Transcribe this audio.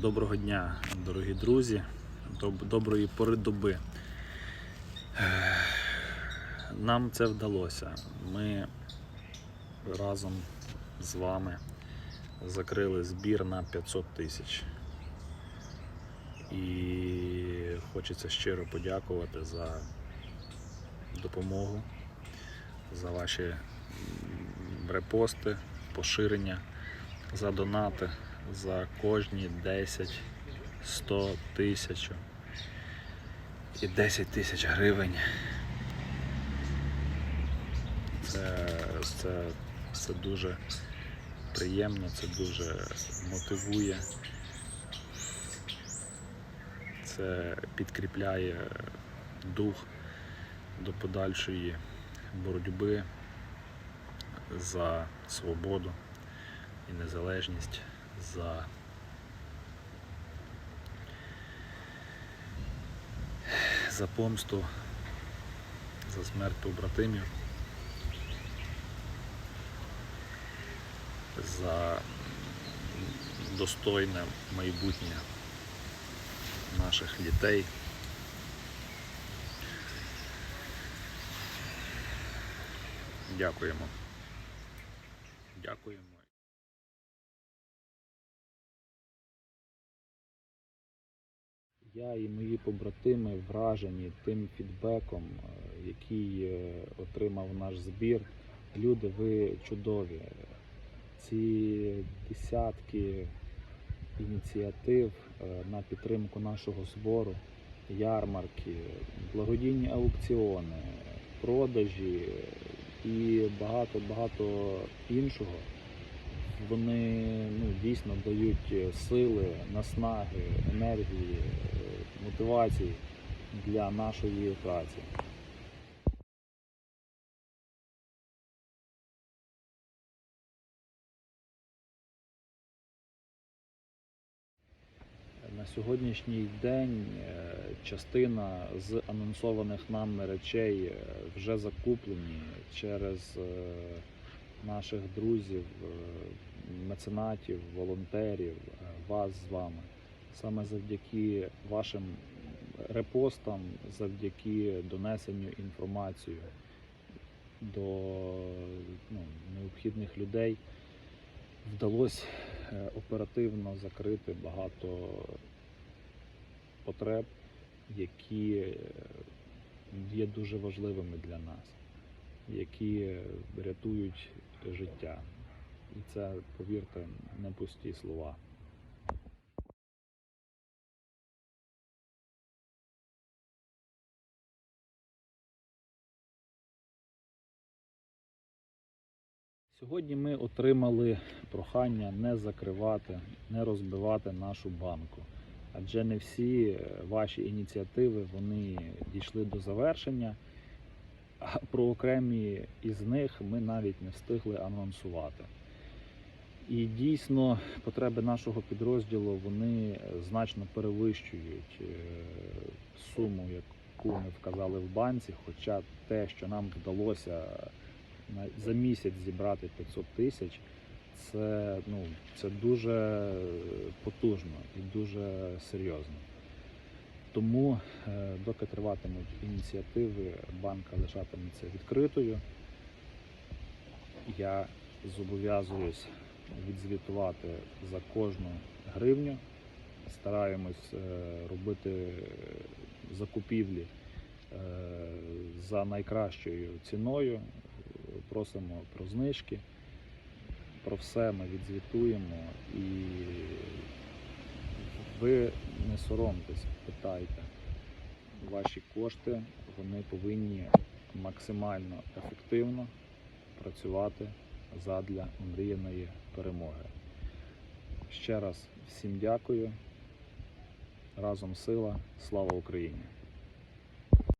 Доброго дня, дорогі друзі, доброї пори доби. Нам це вдалося. Ми разом з вами закрили збір на 500 тисяч. І хочеться щиро подякувати за допомогу, за ваші репости, поширення, за донати, за кожні 10, 100 тисяч і 10 тисяч гривень. Це, це, це дуже приємно, це дуже мотивує. Це підкріпляє дух до подальшої боротьби за свободу і незалежність, за за помсту, за смерть побратимів, за достойне майбутнє наших дітей. Дякуємо. Дякуємо. Я і мої побратими вражені тим фідбеком, е, який е, отримав наш збір. Люди, ви чудові. Ці десятки ініціатив е, на підтримку нашого збору, ярмарки, благодійні аукціони, продажі і багато-багато іншого. Вони ну, дійсно дають е, сили, наснаги, енергії, е, мотивації для нашої праці. На сьогоднішній день е, частина з анонсованих нами речей вже закуплені через наших друзів, меценатів, волонтерів, е, вас з вами. Саме завдяки вашим репостам, завдяки донесенню інформації до ну, необхідних людей вдалося е, оперативно закрити багато потреб, які е, є дуже важливими для нас, які рятують життя. І це, повірте, не пусті слова. Сьогодні ми отримали прохання не закривати, не розбивати нашу банку. Адже не всі е, ваші ініціативи вони дійшли до завершення, а про окремі із них ми навіть не встигли анонсувати. І дійсно потреби нашого підрозділу вони значно перевищують е, суму, яку ми вказали в банці. Хоча те, що нам вдалося за місяць зібрати 500 тисяч, це, ну, це дуже потужно і дуже серйозно. Тому, е, доки триватимуть ініціативи, банка лишатиметься відкритою. Я зобов'язуюсь відзвітувати за кожну гривню. Стараємось е, робити закупівлі е, за найкращою ціною. Просимо про знижки. Про все ми відзвітуємо і ви не соромтесь, питайте. Ваші кошти вони повинні максимально ефективно працювати задля мріяної перемоги. Ще раз всім дякую. Разом сила. Слава Україні!